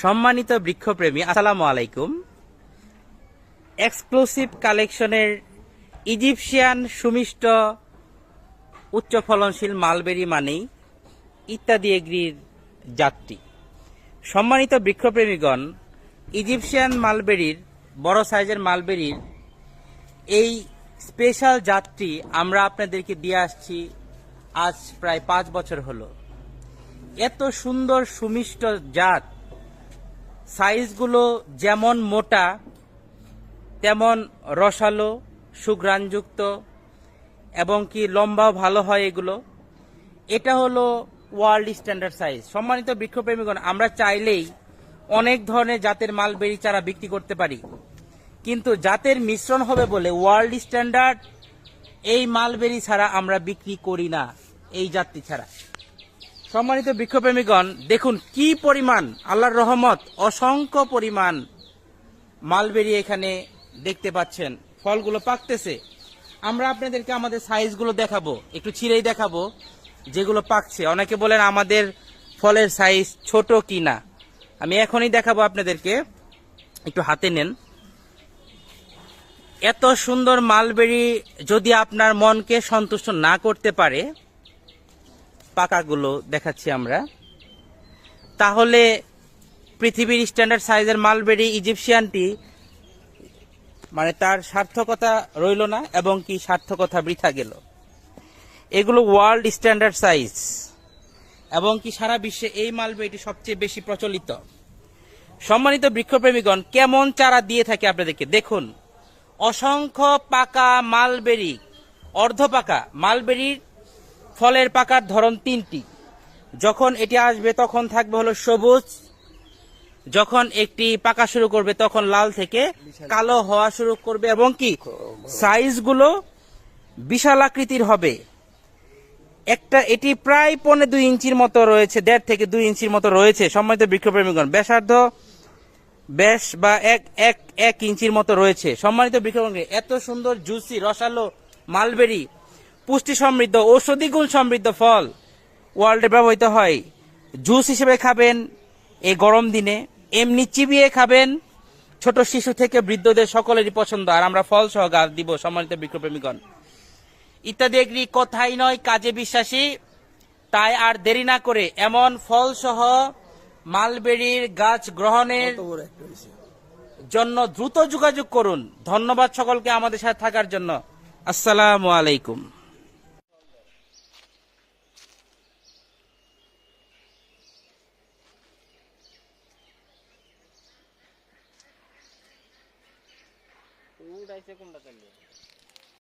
সম্মানিত বৃক্ষপ্রেমী, আসসালামু আলাইকুম। এক্সক্লুসিভ কালেকশনের ইজিপশিয়ান সুমিষ্ট উচ্চ ফলনশীল মালবেরি মানেই ইত্যাদি এগ্রির জাতটি। সম্মানিত বৃক্ষপ্রেমীগণ ইজিপশিয়ান মালবেরির বড় সাইজের মালবেরির এই স্পেশাল জাতটি আমরা আপনাদেরকে দিয়ে আসছি আজ প্রায় পাঁচ বছর হলো। এত সুন্দর সুমিষ্ট জাত সাইজগুলো যেমন মোটা, তেমন রসালো, সুঘ্রাণযুক্ত এবং কি লম্বাও ভালো হয় এগুলো। এটা হলো ওয়ার্ল্ড স্ট্যান্ডার্ড সাইজ। সম্মানিত বৃক্ষপ্রেমীগণ, আমরা চাইলেই অনেক ধরনের জাতের মালবেরি চারা বিক্রি করতে পারি। কিন্তু জাতের মিশ্রণ হবে বলে ওয়ার্ল্ড স্ট্যান্ডার্ড এই মালবেরি ছাড়া আমরা বিক্রি করি না, এই জাতটি ছাড়া। সম্মানিত বৃক্ষপ্রেমীগণ দেখুন কি পরিমাণ আল্লাহর রহমত, অসংখ্য পরিমাণ মালবেরি এখানে দেখতে পাচ্ছেন। ফলগুলো পাকতেছে। আমরা আপনাদেরকে আমাদের সাইজগুলো দেখাবো, একটু ছিঁড়েই দেখাবো যেগুলো পাকছে। অনেকে বলেন আমাদের ফলের সাইজ ছোট কি না আমি এখনই দেখাবো আপনাদেরকে। একটু হাতে নেন। এত সুন্দর মালবেরি যদি আপনার মনকে সন্তুষ্ট না করতে পারে পাকাগুলো দেখাচ্ছি আমরা। তাহলে পৃথিবীর স্ট্যান্ডার্ড সাইজের মালবেরি ইজিপশিয়ানটি মানে তার সার্থকতা রইল না এবং কি সার্থকতা বৃথা গেল। এগুলো ওয়ার্ল্ড স্ট্যান্ডার্ড সাইজ এবং কি সারা বিশ্বে এই মালবেরিটি সবচেয়ে বেশি প্রচলিত। সম্মানিত বৃক্ষপ্রেমীগণ, কেমন চারা দিয়ে থাকে আপনাদেরকে? দেখুন, অসংখ্য পাকা মালবেরি অর্ধ পাকা মালবেরির ফলের পাকার ধরন তিনটি। যখন এটি আসবে, তখন থাকবে হলো সবুজ। যখন একটি পাকা শুরু করবে, তখন লাল থেকে কালো হওয়া শুরু করবে এবং কি? সাইজগুলো বিশাল আকৃতির হবে। একটা, এটি প্রায় পৌনে দুই ইঞ্চির মতো রয়েছে, দেড় থেকে দুই ইঞ্চির মতো রয়েছে, সম্মানিত বৃক্ষপ্রেমীগণ। ব্যাসার্ধ ব্যাস বা এক এক এক ইঞ্চির মতো রয়েছে। সম্মানিত বৃক্ষপ্রেমী এত সুন্দর, জুসি, রসালো, মালবেরি পুষ্টি সমৃদ্ধ ঔষধি গুণ সমৃদ্ধ ফল ওয়ার্ল্ডে ব্যবহৃত হয়। জুস হিসেবে খাবেন এই গরম দিনে এমনি চিবিয়ে খাবেন ছোট শিশু থেকে বৃদ্ধদের সকলেরই পছন্দ। আর আমরা ফল সহ গাছ দিব সম্মানিত বৃক্ষপ্রেমীগণ ইত্যাদি এগ্রি কথাই নয় কাজে বিশ্বাসী। তাই আর দেরি না করে এমন ফল সহ মালবেরির গাছ গ্রহণের জন্য দ্রুত যোগাযোগ করুন। ধন্যবাদ সকলকে আমাদের সাথে থাকার জন্য। আসসালামু আলাইকুম। ടു ഡേയ്സൊക്കെ ഉണ്ടല്ലേ.